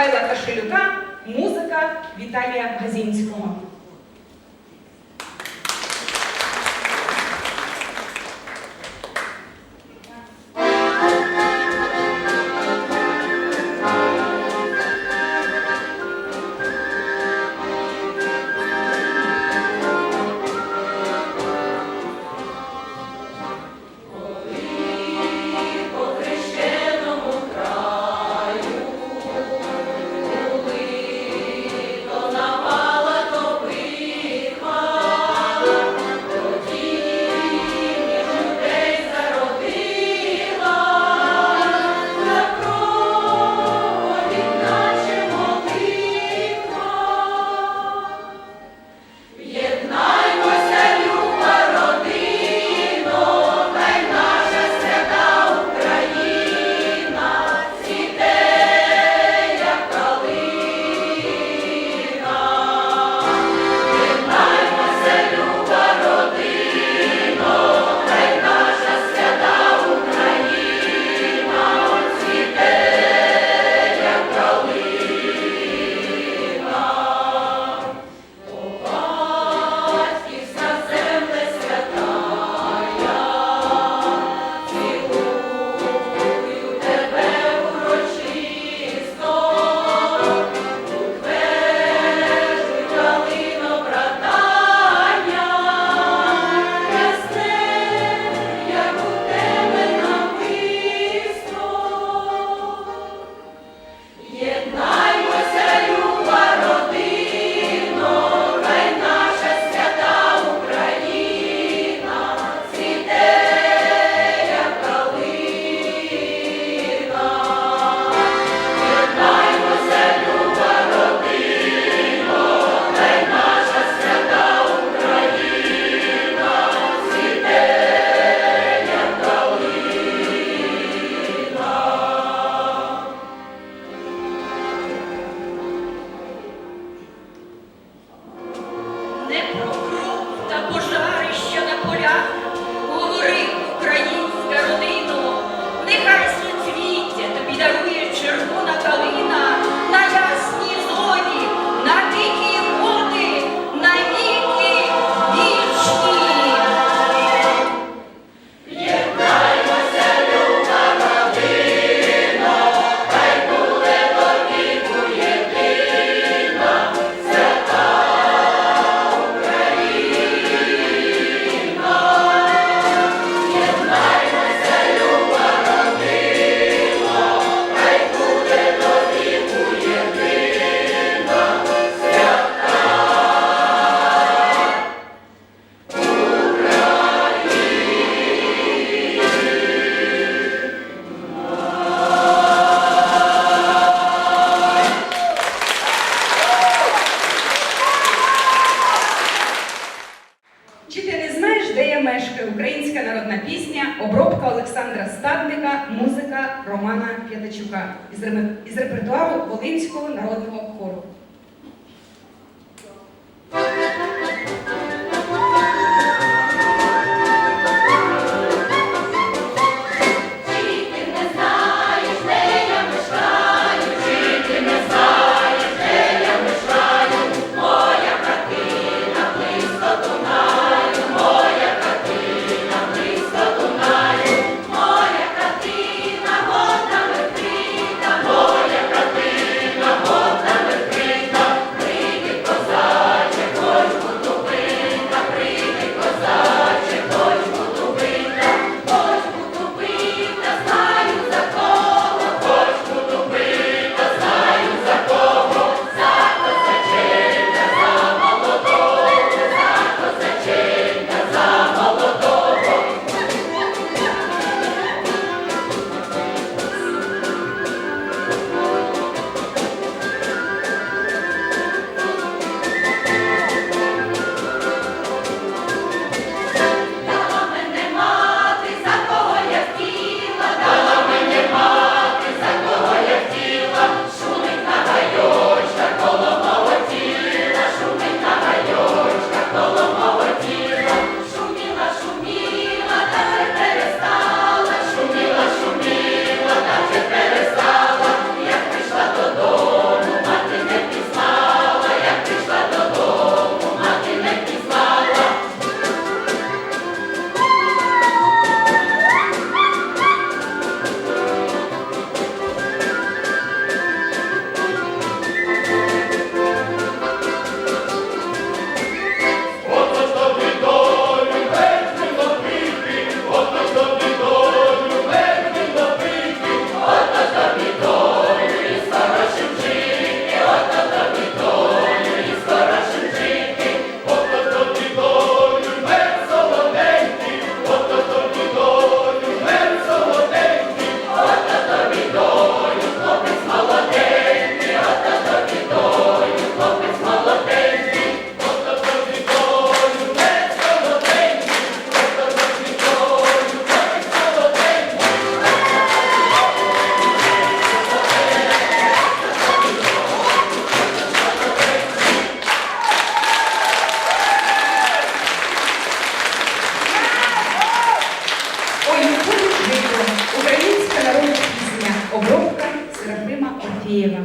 Михайла Кашелюка, музика Віталія Газінського. 네. Олександра Стадника, музика Романа П'ятачука із репертуару Волинського народного хору. Києва.